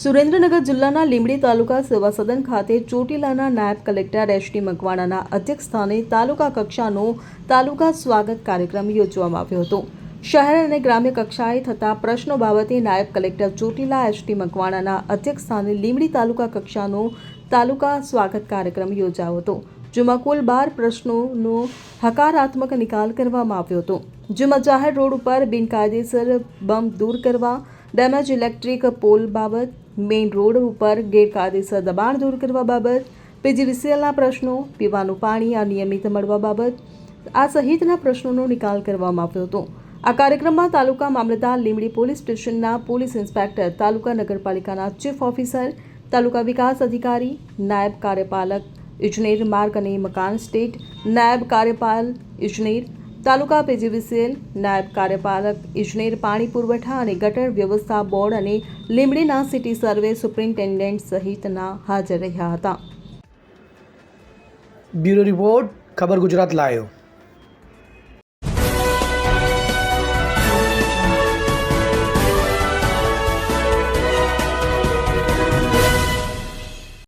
સુરેન્દ્રનગર જિલ્લાના લીંબડી તાલુકા સેવા સદન ખાતે ચોટીલાના નાયબ કલેક્ટર એચ ટી મકવાણાના અધ્યક્ષસ્થાને તાલુકા કક્ષાનો તાલુકા સ્વાગત કાર્યક્રમ યોજવામાં આવ્યો હતો. શહેર અને ગ્રામ્ય કક્ષાએ થતા પ્રશ્નો બાબતે નાયબ કલેક્ટર ચોટીલા એચ ટી મકવાણાના અધ્યક્ષસ્થાને લીંબડી તાલુકા કક્ષાનો તાલુકા સ્વાગત કાર્યક્રમ યોજાયો હતો, જેમાં કુલ બાર પ્રશ્નોનો હકારાત્મક નિકાલ કરવામાં આવ્યો હતો. જેમાં જાહેર રોડ ઉપર બિનકાયદેસર બમ્પ દૂર કરવા ડેમેજ ઇલેક્ટ્રિક પોલ બાબત, મેઇન રોડ ઉપર ગેરકાયદેસર દબાણ દૂર કરવા બાબત, પીજીવીસીએલના પ્રશ્નો, પીવાનું પાણી અનિયમિત મળવા બાબત, આ સહિતના પ્રશ્નોનો નિકાલ કરવામાં આવ્યો હતો. આ કાર્યક્રમમાં તાલુકા મામલતદાર લીંબડી પોલીસ સ્ટેશનના પોલીસ ઇન્સ્પેક્ટર, તાલુકા નગરપાલિકાના ચીફ ઓફિસર, તાલુકા વિકાસ અધિકારી, નાયબ કાર્યપાલક, ઇજનેર માર્ગ અને મકાન સ્ટેટ, નાયબ કાર્યપાલ, ઇજનેર તાલુકા પીજીવીસીએલ નાયબ કાર્યપાલક ઇજનેર પાણી પુરવઠા અને ગટર વ્યવસ્થા બોર્ડ અને લીમડીના સિટી સર્વે સુપ્રિન્ટેન્ડન્ટ સહિતના હાજર રહ્યા હતા. બ્યુરો રિપોર્ટ, ખબર ગુજરાત લાયો